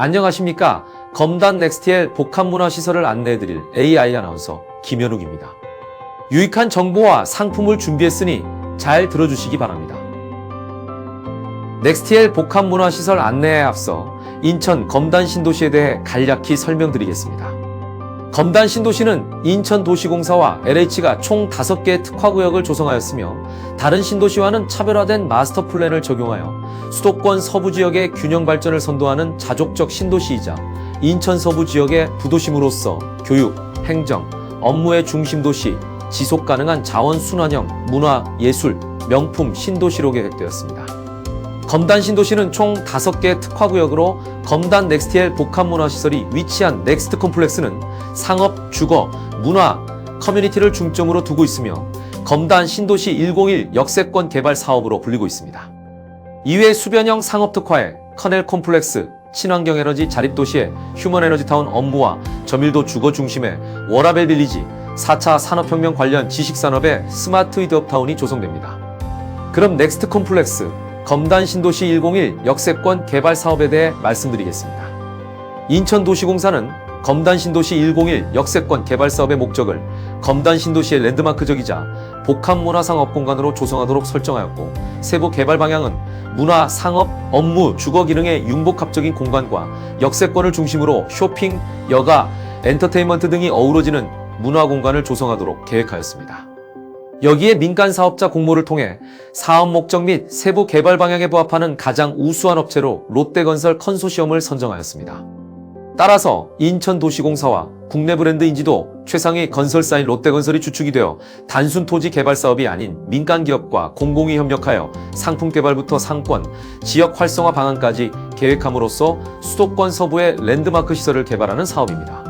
안녕하십니까. 검단 넥스트의 복합문화시설을 안내해드릴 AI 아나운서 김현욱입니다. 유익한 정보와 상품을 준비했으니 잘 들어주시기 바랍니다. 넥스트엘 복합문화시설 안내에 앞서 인천 검단 신도시에 대해 간략히 설명드리겠습니다. 검단 신도시는 인천도시공사와 LH가 총 5개의 특화구역을 조성하였으며 다른 신도시와는 차별화된 마스터 플랜을 적용하여 수도권 서부 지역의 균형 발전을 선도하는 자족적 신도시이자 인천 서부 지역의 부도심으로서 교육, 행정, 업무의 중심 도시, 지속 가능한 자원 순환형 문화, 예술, 명품 신도시로 계획되었습니다. 검단 신도시는 총 5개 특화구역으로 검단 넥스티엘 복합문화시설이 위치한 넥스트 콤플렉스는 상업, 주거, 문화, 커뮤니티를 중점으로 두고 있으며 검단 신도시 101 역세권 개발 사업으로 불리고 있습니다. 이외 수변형 상업 특화의 커넬 콤플렉스, 친환경 에너지 자립 도시의 휴먼 에너지 타운 업무와 저밀도 주거 중심의 워라벨 빌리지, 4차 산업혁명 관련 지식 산업의 스마트 위드업 타운이 조성됩니다. 그럼 넥스트 콤플렉스, 검단 신도시 101 역세권 개발 사업에 대해 말씀드리겠습니다. 인천도시공사는 검단 신도시 101 역세권 개발 사업의 목적을 검단 신도시의 랜드마크적이자 복합문화상업 공간으로 조성하도록 설정하였고 세부 개발 방향은 문화, 상업, 업무, 주거 기능의 융복합적인 공간과 역세권을 중심으로 쇼핑, 여가, 엔터테인먼트 등이 어우러지는 문화 공간을 조성하도록 계획하였습니다. 여기에 민간 사업자 공모를 통해 사업 목적 및 세부 개발 방향에 부합하는 가장 우수한 업체로 롯데건설 컨소시엄을 선정하였습니다. 따라서 인천도시공사와 국내 브랜드 인지도 최상위 건설사인 롯데건설이 주축이 되어 단순 토지 개발 사업이 아닌 민간 기업과 공공이 협력하여 상품 개발부터 상권, 지역 활성화 방안까지 계획함으로써 수도권 서부의 랜드마크 시설을 개발하는 사업입니다.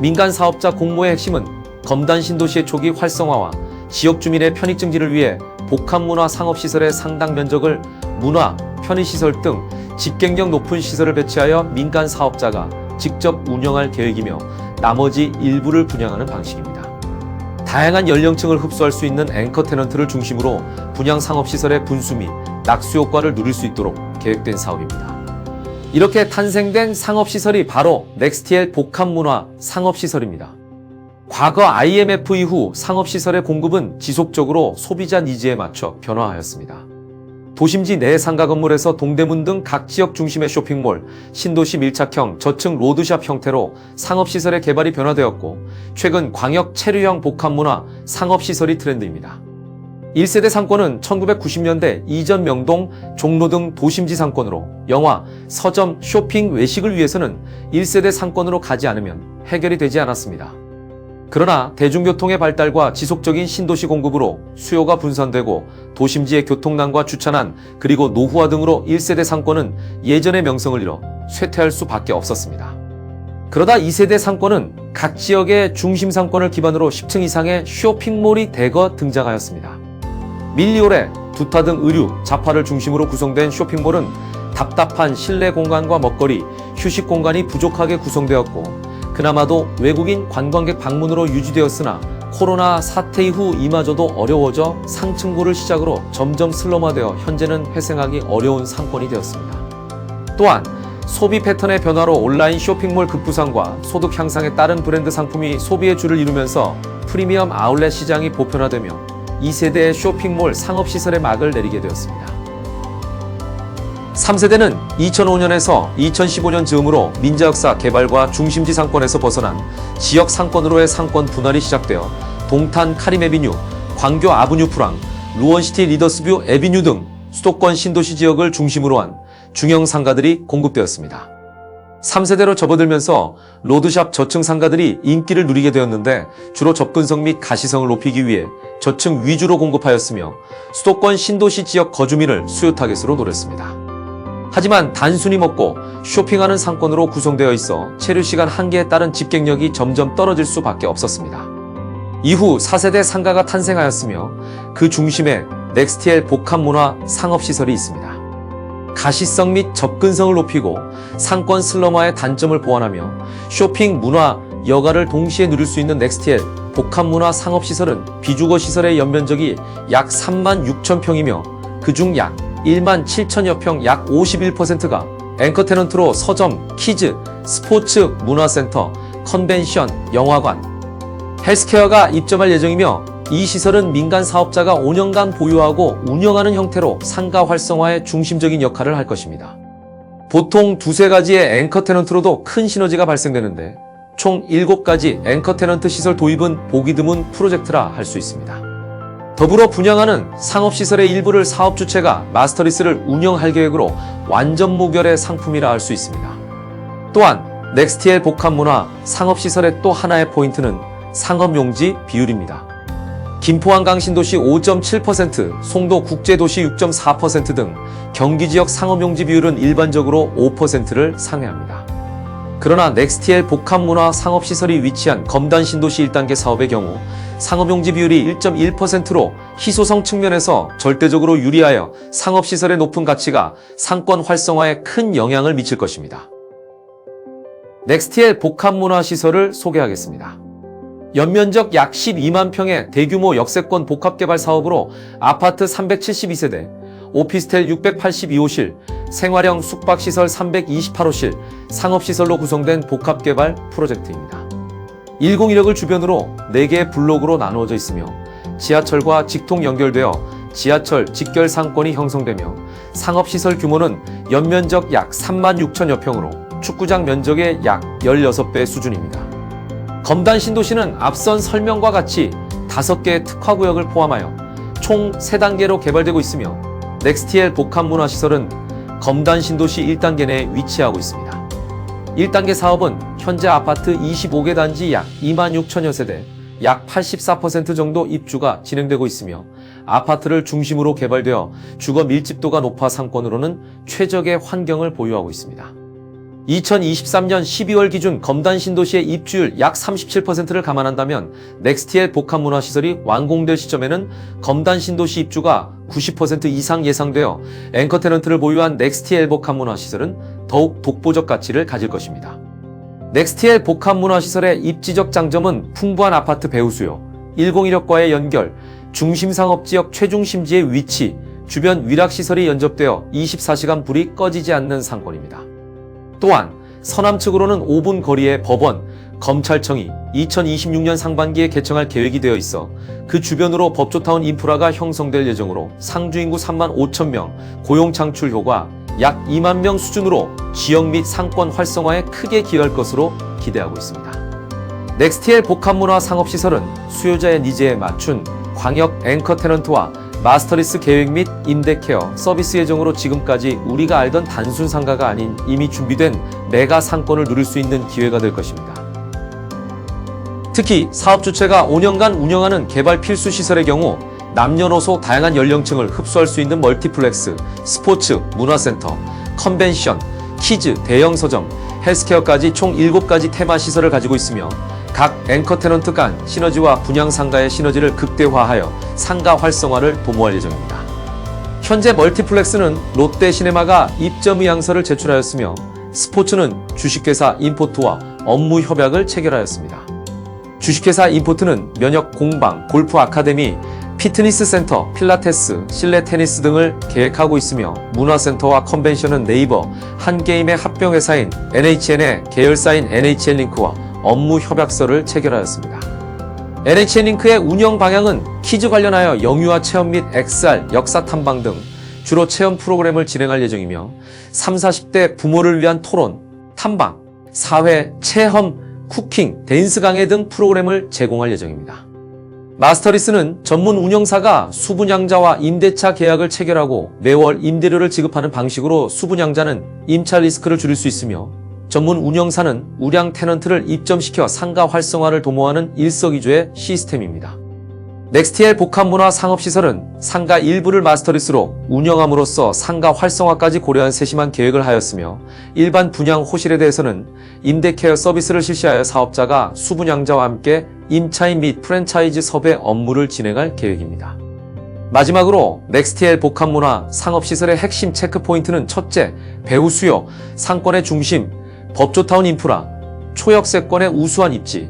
민간 사업자 공모의 핵심은 검단 신도시의 초기 활성화와 지역 주민의 편익 증진을 위해 복합문화 상업시설의 상당 면적을 문화, 편의시설 등 집갱력 높은 시설을 배치하여 민간 사업자가 직접 운영할 계획이며 나머지 일부를 분양하는 방식입니다. 다양한 연령층을 흡수할 수 있는 앵커 테넌트를 중심으로 분양 상업시설의 분수 및 낙수 효과를 누릴 수 있도록 계획된 사업입니다. 이렇게 탄생된 상업시설이 바로 넥스티엘 복합문화 상업시설입니다. 과거 IMF 이후 상업시설의 공급은 지속적으로 소비자 니즈에 맞춰 변화하였습니다. 도심지 내 상가 건물에서 동대문 등 각 지역 중심의 쇼핑몰, 신도시 밀착형 저층 로드샵 형태로 상업시설의 개발이 변화되었고, 최근 광역 체류형 복합문화 상업시설이 트렌드입니다. 1세대 상권은 1990년대 이전 명동, 종로 등 도심지 상권으로 영화, 서점, 쇼핑, 외식을 위해서는 1세대 상권으로 가지 않으면 해결이 되지 않았습니다. 그러나 대중교통의 발달과 지속적인 신도시 공급으로 수요가 분산되고 도심지의 교통난과 주차난 그리고 노후화 등으로 1세대 상권은 예전의 명성을 잃어 쇠퇴할 수밖에 없었습니다. 그러다 2세대 상권은 각 지역의 중심 상권을 기반으로 10층 이상의 쇼핑몰이 대거 등장하였습니다. 밀리오레, 두타 등 의류, 자파를 중심으로 구성된 쇼핑몰은 답답한 실내 공간과 먹거리, 휴식 공간이 부족하게 구성되었고 그나마도 외국인 관광객 방문으로 유지되었으나 코로나 사태 이후 이마저도 어려워져 상층고를 시작으로 점점 슬럼화되어 현재는 회생하기 어려운 상권이 되었습니다. 또한 소비 패턴의 변화로 온라인 쇼핑몰 급부상과 소득 향상에 따른 브랜드 상품이 소비의 줄을 이루면서 프리미엄 아울렛 시장이 보편화되며 2세대의 쇼핑몰 상업시설의 막을 내리게 되었습니다. 3세대는 2005년에서 2015년 즈음으로 민자역사 개발과 중심지 상권에서 벗어난 지역 상권으로의 상권 분할이 시작되어 동탄 카림 에비뉴, 광교 아브뉴 프랑, 루원시티 리더스뷰 에비뉴 등 수도권 신도시 지역을 중심으로 한 중형 상가들이 공급되었습니다. 3세대로 접어들면서 로드샵 저층 상가들이 인기를 누리게 되었는데 주로 접근성 및 가시성을 높이기 위해 저층 위주로 공급하였으며 수도권 신도시 지역 거주민을 수요 타겟으로 노렸습니다. 하지만 단순히 먹고 쇼핑하는 상권으로 구성되어 있어 체류 시간 한계에 따른 집객력이 점점 떨어질 수밖에 없었습니다. 이후 4세대 상가가 탄생하였으며 그 중심에 넥스티엘 복합문화 상업시설이 있습니다. 가시성 및 접근성을 높이고 상권 슬럼화의 단점을 보완하며 쇼핑, 문화, 여가를 동시에 누릴 수 있는 넥스티엘 복합문화 상업시설은 비주거 시설의 연면적이 약 3만 6천 평이며 그중 약 1만 7천여 평 약 51%가 앵커 테넌트로 서점, 키즈, 스포츠, 문화센터, 컨벤션, 영화관, 헬스케어가 입점할 예정이며 이 시설은 민간 사업자가 5년간 보유하고 운영하는 형태로 상가 활성화의 중심적인 역할을 할 것입니다. 보통 두세 가지의 앵커 테넌트로도 큰 시너지가 발생되는데 총 7가지 앵커 테넌트 시설 도입은 보기 드문 프로젝트라 할 수 있습니다. 더불어 분양하는 상업시설의 일부를 사업 주체가 마스터리스를 운영할 계획으로 완전 무결의 상품이라 할 수 있습니다. 또한 넥스티엘 복합문화 상업시설의 또 하나의 포인트는 상업용지 비율입니다. 김포 한강 신도시 5.7%, 송도 국제도시 6.4%등 경기 지역 상업용지 비율은 일반적으로 5%를 상회합니다. 그러나 넥스티엘 복합문화 상업시설이 위치한 검단 신도시 1단계 사업의 경우 상업용지 비율이 1.1%로 희소성 측면에서 절대적으로 유리하여 상업시설의 높은 가치가 상권 활성화에 큰 영향을 미칠 것입니다. 넥스티엘 복합문화 시설을 소개하겠습니다. 연면적 약 12만 평의 대규모 역세권 복합개발 사업으로 아파트 372세대, 오피스텔 682호실, 생활형 숙박시설 328호실, 상업시설로 구성된 복합개발 프로젝트입니다. 101역을 주변으로 4개의 블록으로 나누어져 있으며 지하철과 직통 연결되어 지하철 직결 상권이 형성되며 상업시설 규모는 연면적 약 3만 6천여 평으로 축구장 면적의 약 16배 수준입니다. 검단 신도시는 앞선 설명과 같이 5개의 특화구역을 포함하여 총 3단계로 개발되고 있으며 넥스티엘 복합문화시설은 검단 신도시 1단계 내에 위치하고 있습니다. 1단계 사업은 현재 아파트 25개 단지 약 2만 6천여 세대, 약 84% 정도 입주가 진행되고 있으며 아파트를 중심으로 개발되어 주거 밀집도가 높아 상권으로는 최적의 환경을 보유하고 있습니다. 2023년 12월 기준 검단 신도시의 입주율 약 37%를 감안한다면 넥스티엘 복합문화시설이 완공될 시점에는 검단 신도시 입주가 90% 이상 예상되어 앵커 테넌트를 보유한 넥스티엘 복합문화시설은 더욱 독보적 가치를 가질 것입니다. 넥스티엘 복합문화시설의 입지적 장점은 풍부한 아파트 배후 수요, 101역과의 연결, 중심상업지역 최중심지의 위치, 주변 위락시설이 연접되어 24시간 불이 꺼지지 않는 상권입니다. 또한 서남 측으로는 5분 거리의 법원, 검찰청이 2026년 상반기에 개청할 계획이 되어 있어 그 주변으로 법조타운 인프라가 형성될 예정으로 상주 인구 3만 5천 명, 고용 창출 효과 약 2만 명 수준으로 지역 및 상권 활성화에 크게 기여할 것으로 기대하고 있습니다. 넥스티엘 복합문화 상업시설은 수요자의 니즈에 맞춘 광역 앵커 테넌트와 마스터리스 계획 및 임대 케어 서비스 예정으로 지금까지 우리가 알던 단순 상가가 아닌 이미 준비된 메가 상권을 누릴 수 있는 기회가 될 것입니다. 특히 사업 주체가 5년간 운영하는 개발 필수 시설의 경우 남녀노소 다양한 연령층을 흡수할 수 있는 멀티플렉스, 스포츠, 문화센터, 컨벤션, 키즈, 대형 서점, 헬스케어까지 총 7가지 테마 시설을 가지고 있으며 각 앵커 테넌트 간 시너지와 분양 상가의 시너지를 극대화하여 상가 활성화를 도모할 예정입니다. 현재 멀티플렉스는 롯데 시네마가 입점 의향서를 제출하였으며 스포츠는 주식회사 인포트와 업무 협약을 체결하였습니다. 주식회사 인포트는 면역 공방, 골프 아카데미, 피트니스 센터, 필라테스, 실내 테니스 등을 계획하고 있으며 문화센터와 컨벤션은 네이버, 한게임의 합병회사인 NHN의 계열사인 NHN링크와 업무 협약서를 체결하였습니다. NHN링크의 운영 방향은 키즈 관련하여 영유아 체험 및 XR, 역사 탐방 등 주로 체험 프로그램을 진행할 예정이며 3, 40대 부모를 위한 토론, 탐방, 사회, 체험, 쿠킹, 댄스 강의 등 프로그램을 제공할 예정입니다. 마스터리스는 전문 운영사가 수분양자와 임대차 계약을 체결하고 매월 임대료를 지급하는 방식으로 수분양자는 임차 리스크를 줄일 수 있으며 전문 운영사는 우량 테넌트를 입점시켜 상가 활성화를 도모하는 일석이조의 시스템입니다. 넥스티엘 복합문화 상업시설은 상가 일부를 마스터리스로 운영함으로써 상가 활성화까지 고려한 세심한 계획을 하였으며 일반 분양 호실에 대해서는 임대케어 서비스를 실시하여 사업자가 수분양자와 함께 임차인 및 프랜차이즈 섭외 업무를 진행할 계획입니다. 마지막으로 넥스티엘 복합문화 상업시설의 핵심 체크포인트는 첫째, 배후 수요, 상권의 중심, 법조타운 인프라, 초역세권의 우수한 입지,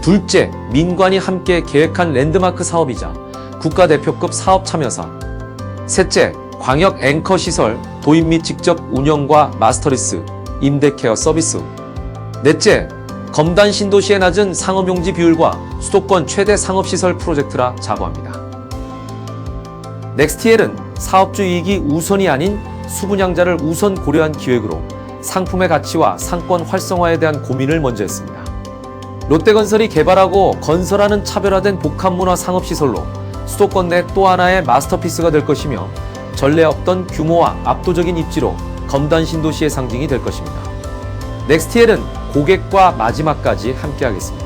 둘째, 민관이 함께 계획한 랜드마크 사업이자 국가대표급 사업 참여사. 셋째, 광역 앵커 시설, 도입 및 직접 운영과 마스터리스, 임대 케어 서비스. 넷째, 검단 신도시의 낮은 상업용지 비율과 수도권 최대 상업시설 프로젝트라 자부합니다. 넥스티엘은 사업주 이익이 우선이 아닌 수분양자를 우선 고려한 기획으로 상품의 가치와 상권 활성화에 대한 고민을 먼저 했습니다. 롯데건설이 개발하고 건설하는 차별화된 복합문화 상업시설로 수도권 내 또 하나의 마스터피스가 될 것이며 전례 없던 규모와 압도적인 입지로 검단 신도시의 상징이 될 것입니다. 넥스티엘은 고객과 마지막까지 함께하겠습니다.